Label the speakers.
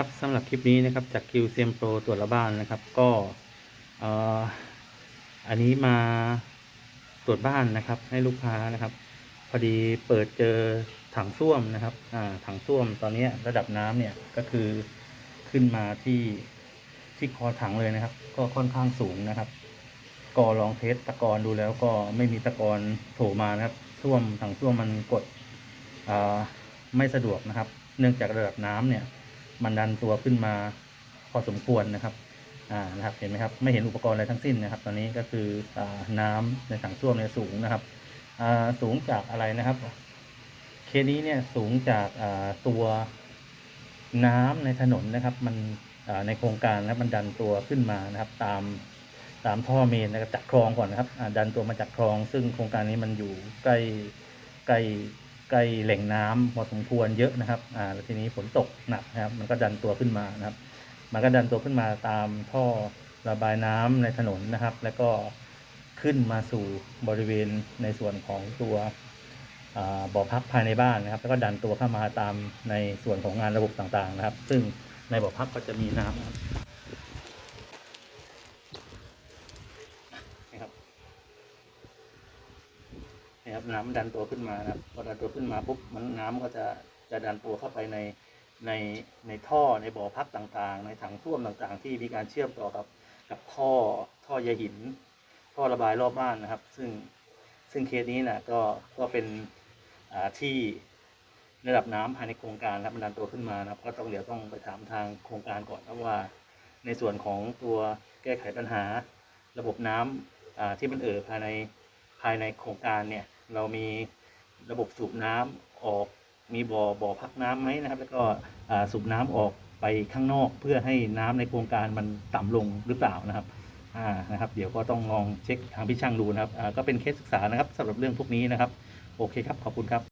Speaker 1: ครับสำหรับคลิปนี้นะครับจาก QCM Pro ตรวจระบ้านนะครับ ก็ออันนี้มาตรวจบ้านนะครับ ให้ลูกค้านะครับ พอดีเปิดเจอถังส้วมนะครับถังส้วมตอนนี้ระดับน้ำเนี่ยก็คือขึ้นมาที่ที่คอถังเลยนะครับ ก็ค่อนข้างสูงนะครับ ก็ลองเทสตะกอนดูแล้วก็ไม่มีตะกอนโผล่มานะครับส้วมถังส้วมมันกดไม่สะดวกนะครับ เนื่องจากระดับน้ำเนี่ย มันดันตัวขึ้นมาพอสมควรนะครับอ่านะครับเห็นไหมครับไม่เห็นอุปกรณ์อะไรทั้งสิ้นนะครับ ตอนนี้ก็คืออน้ำในถังส้วมเนี่ยสูงนะครับอ่าสูงจากอะไรนะครับเคสนี้เนี่ยสูงจากอ่าตัวน้ำในถนนนะครับ มันอ่าในโครงการนะมันดันตัวขึ้นมานะครับ ตามตามท่อเมนนะครับจากคลองก่อนนะครับอ่าดันตัวมาจากคลอง ซึ่งโครงการนี้มันอยู่ใกล้ใกล้ ใกล้แหล่งน้ำพอสมควรเยอะนะครับอ่าแล้วทีนี้ฝนตกหนักนะครับ มันก็ดันตัวขึ้นมานะครับ มันก็ดันตัวขึ้นมาตามท่อระบายน้ำในถนนนะครับ แล้วก็ขึ้นมาสู่บริเวณในส่วนของตัวบ่อพักภายในบ้านนะครับ แล้วก็ดันตัวเข้ามาตามในส่วนของงานระบบต่างๆนะครับ ซึ่งในบ่อพักก็จะมีน้ำนะครับนี่ครับ นี่ครับน้ำดันตัวขึ้นมานะครับพอดันตัวขึ้นมาปุ๊บมันน้ำก็จะจะดันตัวเข้าไปในในในท่อในบ่อพักต่างๆ ในถังส้วมต่างๆ ที่มีการเชื่อมต่อกับกับท่อท่อใยหิน ท่อระบายรอบบ้านนะครับ ซึ่งซึ่งเคสนี้นะก็ก็เป็นอ่าที่ระดับน้ำภายในโครงการนะมันดันตัวขึ้นมานะครับ ก็ต้องเดี๋ยวต้องไปถามทางโครงการก่อนนะว่า ในส่วนของตัวแก้ไขปัญหาระบบน้ำอ่าที่มันเอ่อภายในภายในโครงการเนี่ย เรามีระบบสูบน้ำออก มีบ่อบ่อพักน้ำไหมนะครับ แล้วก็สูบน้ำออกไปข้างนอกเพื่อให้น้ำในโครงการมันต่ำลงหรือเปล่านะครับอ่านะครับ เดี๋ยวก็ต้องลองเช็คทางพี่ช่างดูนะครับก็เป็นเคสศึกษานะครับสำหรับเรื่องพวกนี้นะครับ โอเคครับ ขอบคุณครับ